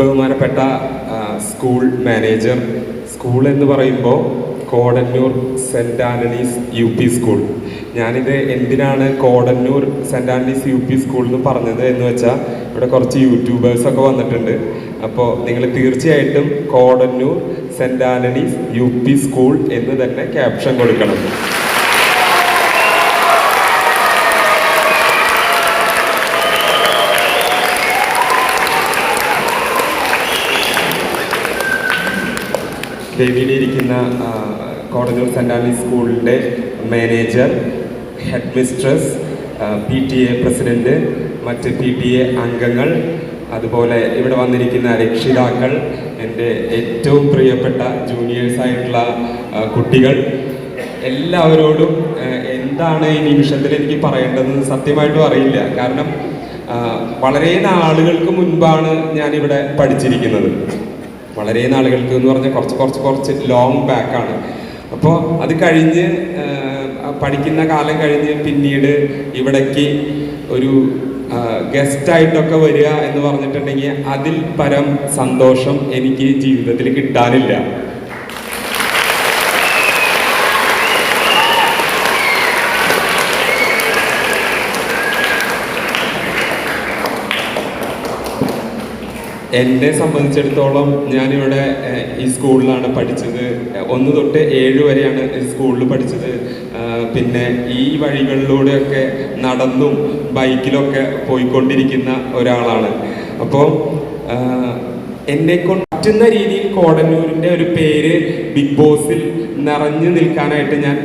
ബഹുമാനപ്പെട്ട school manager school എന്ന് പറയുമ്പോൾ Kodannur saint Antony's U P school ഞാനിത് എന്തിനാണ് Kodannur saint Antony's U P school എന്ന് പറഞ്ഞത് എന്ന് വെച്ചാൽ ഇവിടെ കുറച്ച് യൂട്യൂബേഴ്സൊക്കെ വന്നിട്ടുണ്ട്. അപ്പോൾ നിങ്ങൾ തീർച്ചയായിട്ടും Kodannur Saint Antony's U P school എന്ന് തന്നെ ക്യാപ്ഷൻ കൊടുക്കണം. വേദിയിലിരിക്കുന്ന ആ, കോടന്നൂർ സെന്റ് ആൻഡ്രീസ് സ്കൂളിന്റെ manager head mistress P T A president മറ്റ് പി ടി എ അംഗങ്ങൾ അതുപോലെ ഇവിടെ വന്നിരിക്കുന്ന രക്ഷിതാക്കൾ എന്റെ ഏറ്റവും പ്രിയപ്പെട്ട ജൂനിയേഴ്സായിട്ടുള്ള കുട്ടികൾ. എല്ലാവരോടും എന്താണ് ഈ നിമിഷത്തിൽ എനിക്ക് പറയേണ്ടതെന്ന് സത്യമായിട്ടും അറിയില്ല. കാരണം വളരെ നാളുകൾക്ക് മുൻപാണ് ഞാനിവിടെ പഠിച്ചിരിക്കുന്നത്. വളരെ നാളുകൾക്ക് എന്ന് പറഞ്ഞാൽ കുറച്ച് കുറച്ച് കുറച്ച് ലോങ് ബാക്കാണ് അപ്പോൾ അത് കഴിഞ്ഞ് പഠിക്കുന്ന കാലം കഴിഞ്ഞ് പിന്നീട് ഇവിടേക്ക് ഒരു ഗസ്റ്റായിട്ടൊക്കെ വരിക എന്ന് പറഞ്ഞിട്ടുണ്ടെങ്കിൽ അതിൽ പരം സന്തോഷം എനിക്ക് ജീവിതത്തിൽ കിട്ടാനില്ല. എന്നെ സംബന്ധിച്ചിടത്തോളം ഞാനിവിടെ ഈ സ്കൂളിലാണ് പഠിച്ചത്. ഒന്ന് തൊട്ട് ഏഴ് വരെയാണ് ഈ സ്കൂളിൽ പഠിച്ചത്. പിന്നെ ഈ വഴികളിലൂടെയൊക്കെ നടന്നും ബൈക്കിലൊക്കെ പോയിക്കൊണ്ടിരിക്കുന്ന ഒരാളാണ്. അപ്പോൾ എന്നെ കൊണ്ട് പറ്റുന്ന രീതിയിൽ കോടന്നൂരിന്റെ ഒരു പേര് ബിഗ് ബോസിൽ നിറഞ്ഞു നിൽക്കാനായിട്ട് ഞാൻ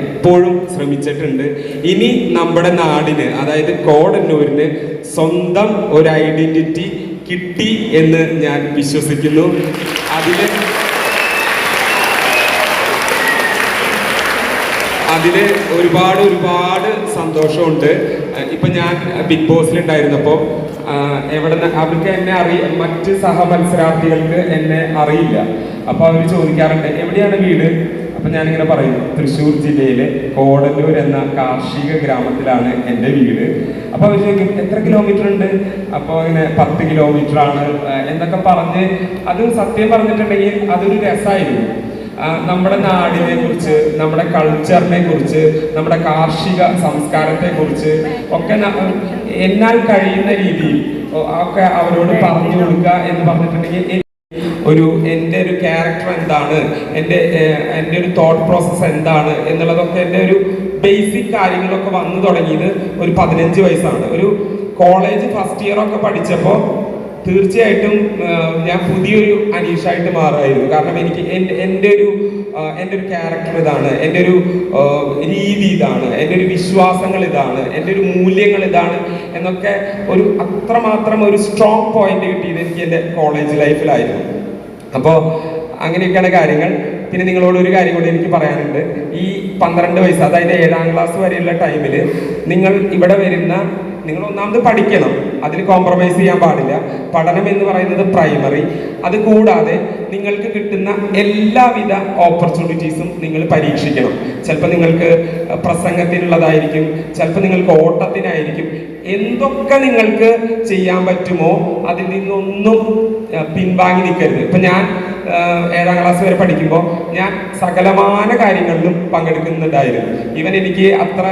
എപ്പോഴും ശ്രമിച്ചിട്ടുണ്ട്. ഇനി നമ്മുടെ നാടിന് അതായത് കോടന്നൂരിന് സ്വന്തം ഒരു ഐഡന്റിറ്റി കിട്ടി എന്ന് ഞാൻ വിശ്വസിക്കുന്നു. അതിൽ അതിൽ ഒരുപാട് ഒരുപാട് സന്തോഷമുണ്ട്. ഇപ്പം ഇപ്പൊ ഞാൻ ബിഗ് ബോസിലുണ്ടായിരുന്നപ്പോൾ എവിടെ അവർക്ക് എന്നെ അറിയ മറ്റ് സഹമത്സരാർത്ഥികൾക്ക് എന്നെ അറിയില്ല. അപ്പോൾ അവർ ചോദിക്കാറുണ്ട് എവിടെയാണ് വീട്? അപ്പൊ ഞാനിങ്ങനെ പറയും തൃശ്ശൂർ ജില്ലയിലെ കോടന്നൂർ എന്ന കാർഷിക ഗ്രാമത്തിലാണ് എന്റെ വീട്. അപ്പോൾ അവർ ചോദിക്കും എത്ര കിലോമീറ്റർ ഉണ്ട്? അപ്പോൾ ഇങ്ങനെ പത്ത് കിലോമീറ്റർ ആണ് എന്നൊക്കെ പറഞ്ഞ് അത് സത്യം പറഞ്ഞിട്ടുണ്ടെങ്കിൽ അതൊരു രസമായിരുന്നു നമ്മുടെ നാടിനെ കുറിച്ച് നമ്മുടെ കൾച്ചറിനെ കുറിച്ച് നമ്മുടെ കാർഷിക സംസ്കാരത്തെ കുറിച്ച് ഒക്കെ എന്നാൽ കഴിയുന്ന രീതിയിൽ ഒക്കെ അവരോട് പറഞ്ഞു കൊടുക്കുക എന്ന് പറഞ്ഞിട്ടുണ്ടെങ്കിൽ ഒരു എന്റെ ഒരു ക്യാരക്ടർ എന്താണ്? എന്റെ എന്റെ ഒരു തോട്ട് പ്രോസസ്സ് എന്താണ്? എന്നുള്ളതൊക്കെ എന്റെ ഒരു ബേസിക് കാര്യങ്ങളൊക്കെ വന്നു തുടങ്ങിയത് ഒരു പതിനഞ്ച് വയസ്സാണ്. ഒരു കോളേജ് ഫസ്റ്റ് ഇയർ ഒക്കെ പഠിച്ചപ്പോൾ തീർച്ചയായിട്ടും ഞാൻ പുതിയൊരു അനീഷായിട്ട് മാറുമായിരുന്നു. കാരണം എനിക്ക് എന്റെ ഒരു എന്റെ ഒരു ക്യാരക്ടർ ഇതാണ്. എന്റെ ഒരു രീതി ഇതാണ്. എന്റെ ഒരു വിശ്വാസങ്ങൾ ഇതാണ്. എന്റെ ഒരു മൂല്യങ്ങൾ ഇതാണ് എന്നൊക്കെ ഒരു അത്രമാത്രം ഒരു സ്ട്രോങ് പോയിന്റ് കിട്ടിയത് എനിക്ക് എന്റെ കോളേജ് ലൈഫിലായിരുന്നു അപ്പോൾ അങ്ങനെയൊക്കെയാണ് കാര്യങ്ങൾ. പിന്നെ നിങ്ങളോട് ഒരു കാര്യം കൂടി എനിക്ക് പറയാനുണ്ട്. ഈ പന്ത്രണ്ട് വയസ്സ് അതായത് ഏഴാം ക്ലാസ് വരെയുള്ള ടൈമിൽ നിങ്ങൾ ഇവിടെ വരുന്ന നിങ്ങൾ ഒന്നാമത് പഠിക്കണം. അതിൽ കോംപ്രമൈസ് ചെയ്യാൻ പാടില്ല. പഠനം എന്ന് പറയുന്നത് പ്രൈമറി അത് കൂടാതെ നിങ്ങൾക്ക് കിട്ടുന്ന എല്ലാവിധ ഓപ്പർച്യൂണിറ്റീസും നിങ്ങൾ പരീക്ഷിക്കണം. ചിലപ്പോൾ നിങ്ങൾക്ക് പ്രസംഗത്തിനുള്ളതായിരിക്കും ചിലപ്പോൾ നിങ്ങൾക്ക് ഓട്ടത്തിനായിരിക്കും. എന്തൊക്കെ നിങ്ങൾക്ക് ചെയ്യാൻ പറ്റുമോ അതിൽ നിന്നൊന്നും പിൻവാങ്ങി നിൽക്കരുത്. ഇപ്പം ഞാൻ ഏഴാം ക്ലാസ് വരെ പഠിക്കുമ്പോൾ ഞാൻ സകലമാന കാര്യങ്ങളിലും പങ്കെടുക്കുന്നുണ്ടായിരുന്നു. ഇവൻ എനിക്ക് അത്ര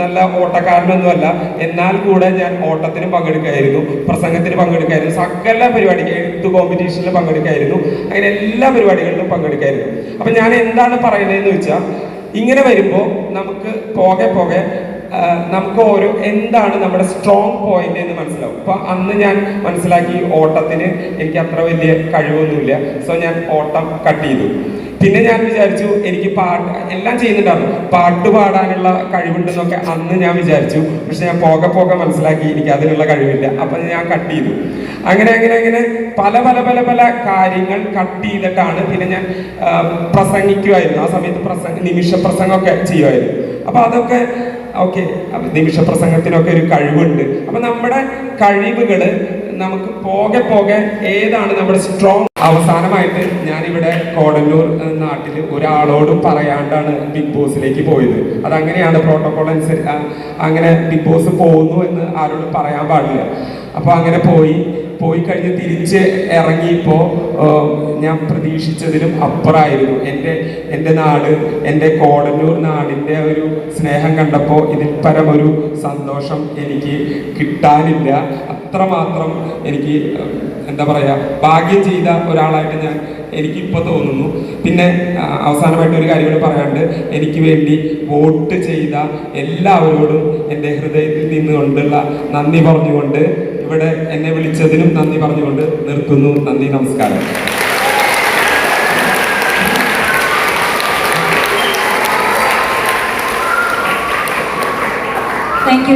നല്ല ഓട്ടക്കാരനൊന്നുമല്ല. എന്നാൽ കൂടെ ഞാൻ ഓട്ടത്തിന് പങ്കെടുക്കായിരുന്നു പ്രസംഗത്തിന് പങ്കെടുക്കായിരുന്നു സകല പരിപാടി എഴുത്ത് കോമ്പറ്റീഷനിൽ പങ്കെടുക്കായിരുന്നു അങ്ങനെ എല്ലാ പരിപാടികളിലും പങ്കെടുക്കായിരുന്നു. അപ്പം ഞാൻ എന്താണ് പറയുന്നതെന്ന് വെച്ചാൽ ഇങ്ങനെ വരുമ്പോൾ നമുക്ക് പോകെ പോകെ നമുക്ക് ഓരോ എന്താണ് നമ്മുടെ സ്ട്രോങ് പോയിന്റ് എന്ന് മനസ്സിലാവും. അപ്പൊ അന്ന് ഞാൻ മനസ്സിലാക്കി ഓട്ടത്തിന് എനിക്ക് അത്ര വലിയ കഴിവൊന്നുമില്ല. സോ ഞാൻ ഓട്ടം കട്ട് ചെയ്തു. പിന്നെ ഞാൻ വിചാരിച്ചു എനിക്ക് പാട്ട് എല്ലാം ചെയ്യുന്നുണ്ടായിരുന്നു. പാട്ട് പാടാനുള്ള കഴിവുണ്ടെന്നൊക്കെ അന്ന് ഞാൻ വിചാരിച്ചു. പക്ഷെ ഞാൻ പോകെ പോകെ മനസ്സിലാക്കി എനിക്ക് അതിനുള്ള കഴിവില്ല. അപ്പൊ ഞാൻ കട്ട് ചെയ്തു. അങ്ങനെ അങ്ങനെ അങ്ങനെ പല പല പല പല കാര്യങ്ങൾ കട്ട് ചെയ്തിട്ടാണ് പിന്നെ ഞാൻ പ്രസംഗിക്കുമായിരുന്നു ആ സമയത്ത് പ്രസംഗ നിമിഷ പ്രസംഗമൊക്കെ ചെയ്യുമായിരുന്നു അപ്പൊ അതൊക്കെ ഓക്കെ നിമിഷ പ്രസംഗത്തിനൊക്കെ ഒരു കഴിവുണ്ട്. അപ്പൊ നമ്മുടെ കഴിവുകൾ നമുക്ക് പോകെ പോകെ ഏതാണ് നമ്മുടെ സ്ട്രോങ് അവസാനമായിട്ട് ഞാനിവിടെ കോടന്നൂർ നാട്ടിൽ ഒരാളോടും പറയാണ്ടാണ് ബിഗ് ബോസിലേക്ക് പോയത്. അതങ്ങനെയാണ് പ്രോട്ടോകോൾ അനുസരിച്ച് അങ്ങനെ ബിഗ് ബോസ് പോകുന്നു എന്ന് ആരോടും പറയാൻ പാടില്ല. അപ്പോൾ അങ്ങനെ പോയി. പോയി കഴിഞ്ഞ് തിരിച്ച് ഇറങ്ങിയപ്പോൾ ഞാൻ പ്രതീക്ഷിച്ചതിലും അപ്പുറമായിരുന്നു എന്റെ എന്റെ നാട് എന്റെ കോടന്നൂർ നാടിന്റെ ഒരു സ്നേഹം കണ്ടപ്പോൾ ഇതിൽ പരമൊരു സന്തോഷം എനിക്ക് കിട്ടാനില്ല. അത്രമാത്രം എനിക്ക് എന്താ പറയുക ഭാഗ്യം ചെയ്ത ഒരാളായിട്ട് ഞാൻ എനിക്കിപ്പോൾ തോന്നുന്നു. പിന്നെ അവസാനമായിട്ട് ഒരു കാര്യം കൂടി പറയാണ്ട് എനിക്ക് വേണ്ടി വോട്ട് ചെയ്ത എല്ലാവരോടും എന്റെ ഹൃദയത്തിൽ നിന്നുകൊണ്ടുള്ള നന്ദി പറഞ്ഞുകൊണ്ട് ഇവിടെ എന്നെ വിളിച്ചതിനും നന്ദി പറഞ്ഞുകൊണ്ട് നിർത്തുന്നു. നന്ദി നമസ്കാരം. താങ്ക്